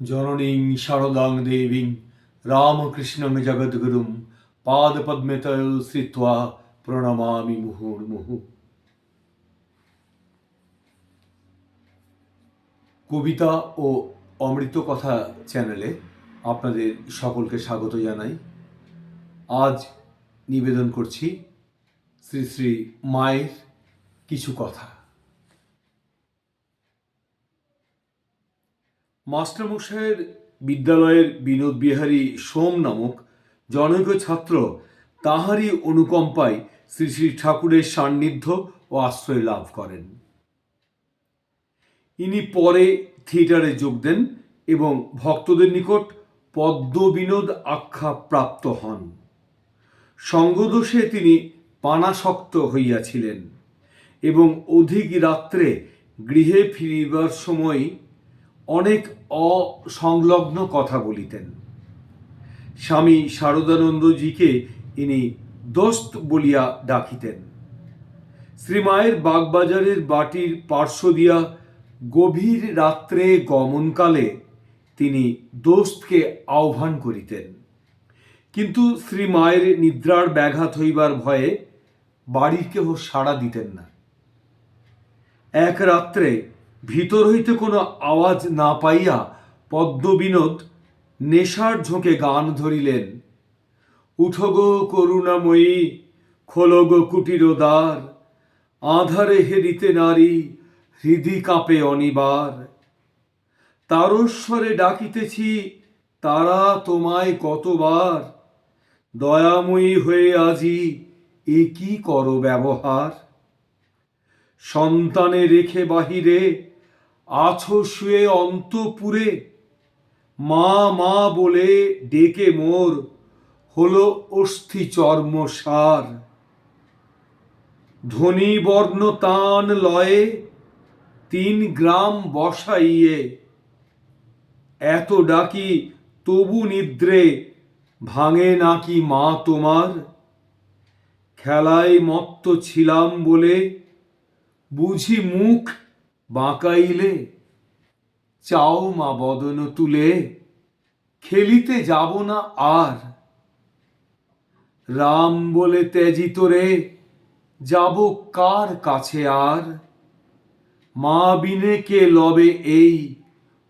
জননীং শারদাং দেবীং রামকৃষ্ণং জগদ্গুরুম পাদপদ্মে তয় শ্রিত্বা প্রণমামি মুহুর্মুহু। কবিতা ও অমৃত কথা চ্যানেলে আপনাদের সকলকে স্বাগত জানাই। আজ নিবেদন করছি শ্রী শ্রী মায়ের কিছু কথা। মাস্টারমশাইয়ের বিদ্যালয়ের বিনোদ বিহারী সোম নামক জনৈক ছাত্র তাহারই অনুকম্পায় শ্রী শ্রী ঠাকুরের সান্নিধ্য ও আশ্রয় লাভ করেন। ইনি পরে থিয়েটারে যোগ দেন এবং ভক্তদের নিকট পদ্মবিনোদ আখ্যা প্রাপ্ত হন। সঙ্গদোষে তিনি পানাসক্ত হইয়াছিলেন এবং অধিক রাত্রে গৃহে ফিরিবার সময় অনেক অসংলগ্ন কথা বলিতেন। স্বামী শারদানন্দজিকে ইনি দোস্ত বলিয়া ডাকিতেন। শ্রীমায়ের বাগবাজারের বাটির পার্শ্ব দিয়া গভীর রাত্রে গমনকালে তিনি দোস্তকে আহ্বান করিতেন। কিন্তু শ্রীমায়ের নিদ্রার ব্যাঘাত হইবার ভয়ে বাড়ির কেহ সাড়া দিতেন না। এক রাত্রে ভিতর হইতে কোনো আওয়াজ না পাইয়া পদ্মবিনোদ নেশার ঝোঁকে গান ধরিলেন। উঠো গো করুণাময়ী খোলো গো কুটির দ্বার আধারে হেরিতে নারী, হৃদি কাঁপে অনিবার। তারস্বরে ডাকিতেছি, তারা তোমায় কতবার? দয়াময়ী হয়ে আজি এ কি করো ব্যবহার? সন্তানে রেখে বাহিরে আছো শুয়ে অন্তপুরে। মা মা বলে ডেকে মোর। হলো অস্থি চর্ম সার। ধনী বর্ণ তান লয়ে তিন গ্রাম বসাইয়ে। এত ডাকি তবু নিদ্রে, ভাঙে নাকি মা তোমার? খেলায় মত্ত ছিলাম বলে বুঝি মুখ বাঁকাইলে, চাও মা বদন তুলে, খেলিতে যাব না আর। রাম বলে ত্যাজিত রে যাব কার কাছে আর? মা বিনে কে লবে এই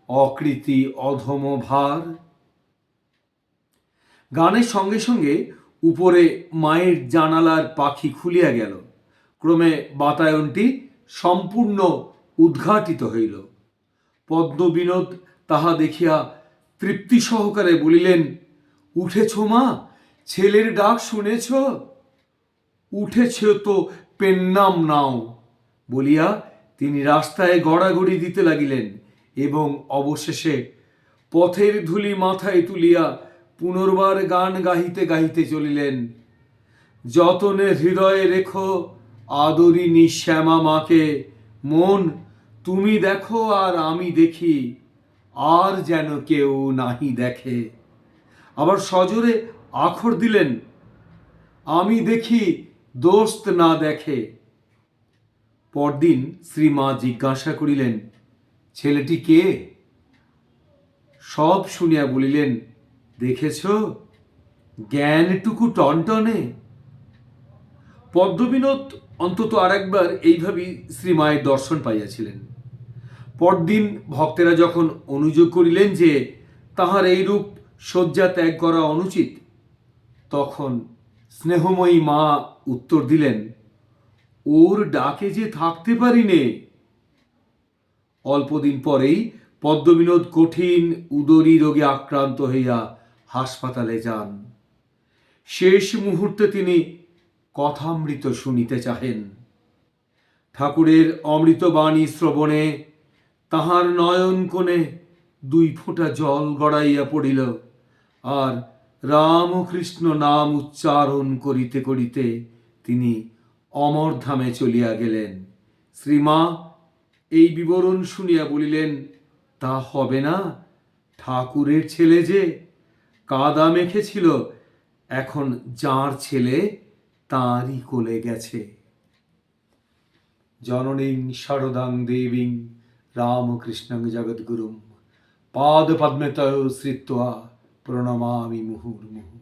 অকৃতি অধম ভার? গানের সঙ্গে সঙ্গে উপরে মায়ের জানালার পাখি খুলিয়া গেল। ক্রমে বাতায়নটি সম্পূর্ণ উদ্ঘাটিত হইল। পদ্মবিনোদ তাহা দেখিয়া তৃপ্তি সহকারে বলিলেন, উঠেছ মা, ছেলের ডাক শুনেছ? উঠেছ তো পেন্নাম নাও। বলিয়া তিনি রাস্তায় গড়াগড়ি দিতে লাগিলেন এবং অবশেষে পথের ধুলি মাথায় তুলিয়া পুনর্বার গান গাহিতে গাহিতে চলিলেন। যতনে হৃদয়ে রেখো আদরিনী শ্যামা মাকে মন, তুমি দেখো আর আমি দেখি, আর যেন কেউ নাহি দেখে। আবার সজোরে আখর দিলেন, আমি দেখি দোস্ত না দেখে। পরদিন শ্রীমা জিজ্ঞাসা করিলেন, ছেলেটি কে? সব শুনিয়া বলিলেন, দেখেছ, জ্ঞানটুকু টনটনে। পদ্মবিনোদ অন্তত আরেকবার এইভাবেই শ্রীমায়ের দর্শন পাইয়াছিলেন। পরদিন ভক্তেরা যখন অনুযোগ করিলেন যে তাহার এইরূপ শয্যা ত্যাগ করা অনুচিত, তখন স্নেহময়ী মা উত্তর দিলেন, ওর ডাকে যে থাকতে পারি নে। অল্পদিন পরেই পদ্মবিনোদ কঠিন উদরী রোগে আক্রান্ত হইয়া হাসপাতালে যান। শেষ মুহূর্তে তিনি কথামৃত শুনিতে চাহেন। ঠাকুরের অমৃতবাণী শ্রবণে তাহার নয়ন কোণে দুই ফোঁটা জল গড়াইয়া পড়িল, আর রামকৃষ্ণ নাম উচ্চারণ করিতে করিতে তিনি অমরধামে চলিয়া গেলেন। শ্রীমা, এই বিবরণ শুনিয়া বলিলেন, তা হবে না, ঠাকুরের ছেলে যে, কাদা মেখেছিল, এখন যার ছেলে তাঁরই কোলে গেছে। জননীং শারদাং দেবীং রামকৃষ্ণং জগদ্গুরুম। পাদ পদ্মে তয় শ্রিত্বা প্রণমামি মুহুর্মুহু।